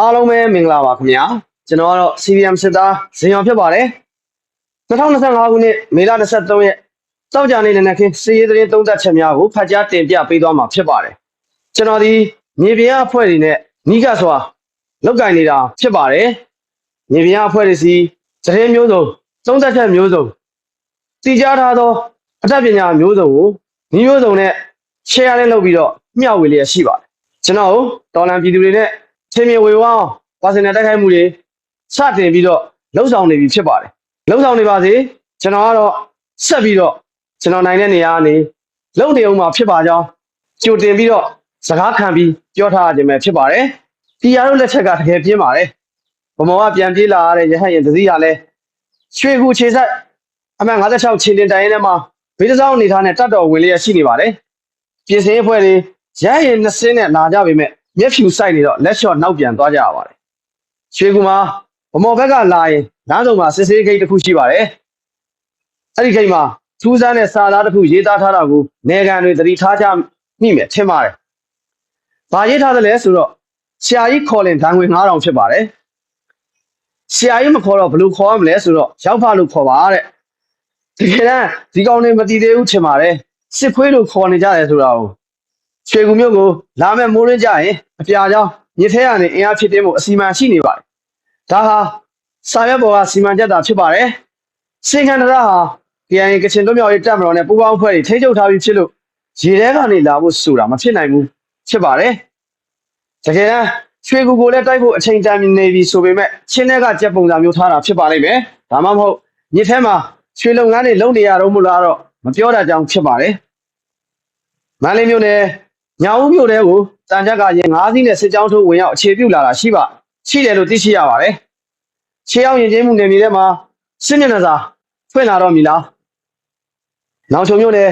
အားလုံးပဲမင်္ဂလာပါခင်ဗျာကျွန်တော်ကတော့ CVM စစ်သားဇင်အောင်ဖြစ်ပါတယ်2025ခုနှစ်မေလ23ရက်စောက်ကြနေ့နဲ့ခင်းစီးရေးသတင်းသုံးသပ်ချက်များကိုဖတ်ကြားတင်ပြပေးသွားမှာဖြစ်ပါတယ်ကျွန်တော်ဒီမြေပြင်အဖွဲ့တွေနဲ့နီးကပ်စွာလောက်ကင်နေတာဖြစ်ပါတယ်မြေပြင်အဖွဲ့တွေစီသတင်းမျိုးစုံသုံးသပ်ချက်မျိုးစုံတည်ကြားထားသောအတတ်ပညာမျိုးစုံကိုညီမျိုးစုံနဲ့ share လေးလုပ်ပြီးတော့မျှဝေလျက်ရှိပါတယ်ကျွန်တော်တို့တော်လန်ပြည်သူတွေနဲ့ ချင်းမြေဝေဝအောင်ပါစင်နယ်တိုက်ခိုက်မှုတွေစတင်ပြီးတော့လှုပ်ဆောင်နေပြီဖြစ်ပါတယ်လှုပ်ဆောင်နေပါစေကျွန်တော်ကတော့ဆက်ပြီးတော့ကျွန်တော်နိုင်တဲ့နေရာကနေလုံနေအောင်မှာဖြစ်ပါကြောင်းကြိုတင်ပြီးတော့စကားခံပြီးပြောထားခြင်းပဲဖြစ်ပါတယ်တီယာတို့လက်ချက်ကတကယ်ပြင်းပါတယ်ဗမောကပြန်ပြေးလာရတဲ့ရဟတ်ရင်တစည်းရလဲရွှေကူခြေဆက်အမှန်56ချင်းတင်တိုင်ရင်ထဲမှာဘေးတစ်စောင်းအနေထားနဲ့တတ်တော်ဝင်လျက်ရှိနေပါတယ်ပြင်စင်အဖွဲ့တွေရဟတ်ရင်နှစ်စင်းနဲ့လာကြပေမဲ့ မျက်ဖြူစိုက်နေတော့လက်လျှော့နောက်ပြန်သွားကြရပါတယ်။ရွှေကူမှာဗမော်ဘက်ကလာရင်လမ်းဆောင်မှာစစ်စေးဂိတ်တစ်ခုရှိပါတယ်။အဲ့ဒီဂိတ်မှာထူးဆန်းတဲ့စာသားတစ်ခုရေးသားထားတာကိုနေကန်တွေသတိထားကြမိမယ်ထင်ပါတယ်။ဘာရေးထားသလဲဆိုတော့ဆရာကြီးခေါ်လင်ဒဏ်ငွေ9000ဖြစ်ပါတယ်။ဆရာကြီးမခေါ်တော့ဘယ်လိုခေါ်ရမလဲဆိုတော့ရောက်ဖလို့ခေါ်ပါတဲ့။တကယ်တမ်းဒီကောင်တွေမတည်သေးဘူးထင်ပါတယ်။စစ်ခွေးလို့ခေါ်နေကြတယ်ဆိုတာကို ရွှေကူမြို့ကိုလာမဲ့မိုးရင်းကြရင်အပြာကြောင်းမြစ်ထဲကနေအင်အားဖြစ်တင်းမှုအစီအမံရှိနေပါတယ်။ဒါဟာစာရွက်ပေါ်ကစီမံချက်တာဖြစ်ပါတယ်။စင်ကန်တရဟာ KIA ကချင်လွတ်မြောက်ရေးတပ်မတော်နဲ့ပူးပေါင်းအဖွဲ့တွေထိန်းချုပ်ထားပြီးဖြစ်လို့ရေထဲကနေလာဖို့ဆိုတာမဖြစ်နိုင်ဘူးဖြစ်ပါတယ်။တကယ်တမ်းရွှေကူကိုလည်းတိုက်ဖို့အချိန်တန်နေပြီဆိုပေမဲ့ချင်းတဲ့ကကြက်ပုံစံမျိုးထားတာဖြစ်ပါလိမ့်မယ်။ဒါမှမဟုတ်မြစ်ထဲမှာရွှေလုပ်ငန်းတွေလုပ်နေရတော့မလားတော့မပြောတတ်ကြောင်းဖြစ်ပါတယ်။မန္တလေးမြို့နယ် ညာဦးမြို့တဲကိုတန်ကြက်ကရင်၅စီးနဲ့စစ်ကြောင်းထိုးဝင်ရောက်အခြေပြုလာတာရှိပါရှိတယ်လို့သိရှိရပါတယ်။ခြေအောင်ရင်ကျင်းမှုနယ်မြေထဲမှာစစ်မျက်နှာစာဖွင့်လာတော့မီလား။နောက်ချုံမြို့နယ်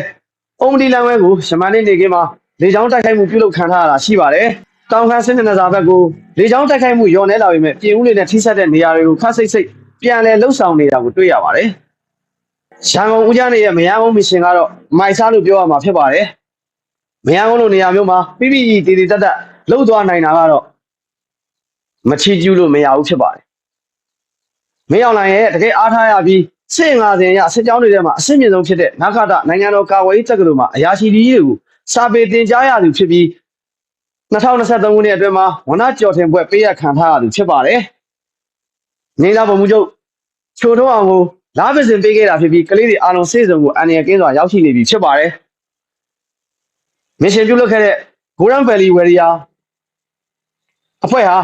အုံမဒီလန်ဝဲကိုရှမန်လေးနေကင်းမှာလေကြောင်းတိုက်ခိုက်မှုပြုလုပ်ခံထားရတာရှိပါတယ်။တောင်ခမ်းစစ်မျက်နှာစာဘက်ကိုလေကြောင်းတိုက်ခိုက်မှုရောနေလာပေမဲ့ပြည်ဦးလေးနဲ့ထိစပ်တဲ့နေရာတွေကိုခတ်စိတ်စိတ်ပြန်လည်လှုပ်ဆောင်နေတာကိုတွေ့ရပါတယ်။ရန်ကုန်ဦးကျန်းရဲ့မရမ်းမုံမရှင်ကတော့မိုက်စားလို့ပြောရမှာဖြစ်ပါတယ်။ မရဘူးလို့နေရာမျိုးမှာပြပြတည်တည်တတ်တတ်လှုပ်သွားနိုင်တာကတော့မချီကျူးလို့မရဘူးဖြစ်ပါတယ်။မင်းအောင်လိုင်ရဲ့တကယ်အားထားရပြီးစစ်50ရစစ်ကြောင်းတွေထဲမှာအဆင့်မြင့်ဆုံးဖြစ်တဲ့နခတနိုင်ငံတော်ကာဝေးတက္ကသိုလ်မှာအရာရှိကြီးတွေကိုစာပေသင်ကြားရသူဖြစ်ပြီး2023ခုနှစ်အတွင်းမှာဝနကျော်ထင်ပွဲပေးရခံထားရသူဖြစ်ပါတယ်။နေလာပုံမှုချုပ်ချိုးတော့အောင်ကိုလားပစင်ပေးခဲ့တာဖြစ်ပြီးကလေးတွေအားလုံးစိတ်စုံကိုအန်ရကင်းစွာရောက်ရှိနေပြီဖြစ်ပါတယ်။ မစ်ရှင်ပြုလုပ်ခဲ့တဲ့ Golden Valley Warrior အဖွဲ့ဟာ